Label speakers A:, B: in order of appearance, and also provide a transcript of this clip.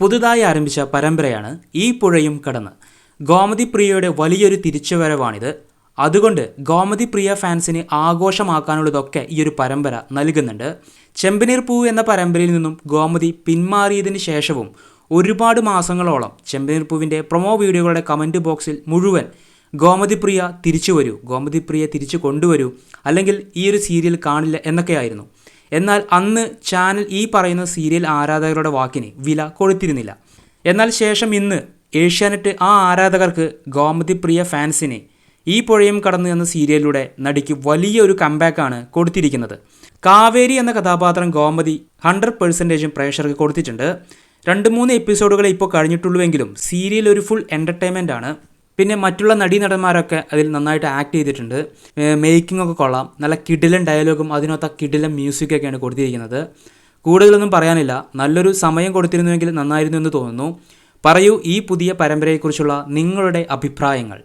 A: പുതുതായി ആരംഭിച്ച പരമ്പരയാണ് ഈ പുഴയും കടന്ന്. ഗോമതി പ്രിയയുടെ വലിയൊരു തിരിച്ചുവരവാണിത്. അതുകൊണ്ട് ഗോമതി പ്രിയ ഫാൻസിന് ആഘോഷമാക്കാനുള്ളതൊക്കെ ഈ ഒരു പരമ്പര നൽകുന്നുണ്ട്. ചെമ്പനീർ പൂ എന്ന പരമ്പരയിൽ നിന്നും ഗോമതി പിന്മാറിയതിന് ശേഷവും ഒരുപാട് മാസങ്ങളോളം ചെമ്പനീർ പൂവിന്റെ പ്രൊമോ വീഡിയോകളുടെ കമന്റ് ബോക്സിൽ മുഴുവൻ ഗോമതി പ്രിയ തിരിച്ചു വരൂ ഗോമതി പ്രിയ തിരിച്ചു കൊണ്ടുവരൂ അല്ലെങ്കിൽ ഈ ഒരു സീരിയൽ കാണില്ല എന്നൊക്കെയായിരുന്നു. എന്നാൽ അന്ന് ചാനൽ ഈ പറയുന്ന സീരിയൽ ആരാധകരുടെ വാക്കിന് വില കൊടുത്തിരുന്നില്ല. എന്നാൽ ശേഷം ഇന്ന് ഏഷ്യാനെറ്റ് ആ ആരാധകർക്ക് ഗോമതി പ്രിയ ഫാൻസിനെ ഈ പുഴയും കടന്നു എന്ന സീരിയലിലൂടെ നടിക്ക് വലിയൊരു കമ്പാക്കാണ് കൊടുത്തിരിക്കുന്നത്. കാവേരി എന്ന കഥാപാത്രം ഗോമതി ഹൺഡ്രഡ് പെർസെന്റേജും പ്രേക്ഷകർക്ക് കൊടുത്തിട്ടുണ്ട്. രണ്ട് മൂന്ന് എപ്പിസോഡുകളെ ഇപ്പോൾ കഴിഞ്ഞിട്ടുള്ളൂവെങ്കിലും സീരിയൽ ഒരു ഫുൾ എന്റർടൈൻമെന്റ് ആണ്. പിന്നെ മറ്റുള്ള നടീനടന്മാരൊക്കെ അതിൽ നന്നായിട്ട് ആക്ട് ചെയ്തിട്ടുണ്ട്. മേക്കിംഗ് ഒക്കെ കൊള്ളാം. നല്ല കിഡിലൻ ഡയലോഗും അതിനൊത്ത കിടിലൻ മ്യൂസിക്കൊക്കെയാണ് കൊടുത്തിരിക്കുന്നത്. കൂടുതലൊന്നും പറയാനില്ല. നല്ലൊരു സമയം കൊടുത്തിരുന്നുവെങ്കിൽ നന്നായിരുന്നു എന്ന് തോന്നുന്നു. പറയൂ ഈ പുതിയ പരമ്പരയെക്കുറിച്ചുള്ള നിങ്ങളുടെ അഭിപ്രായങ്ങൾ.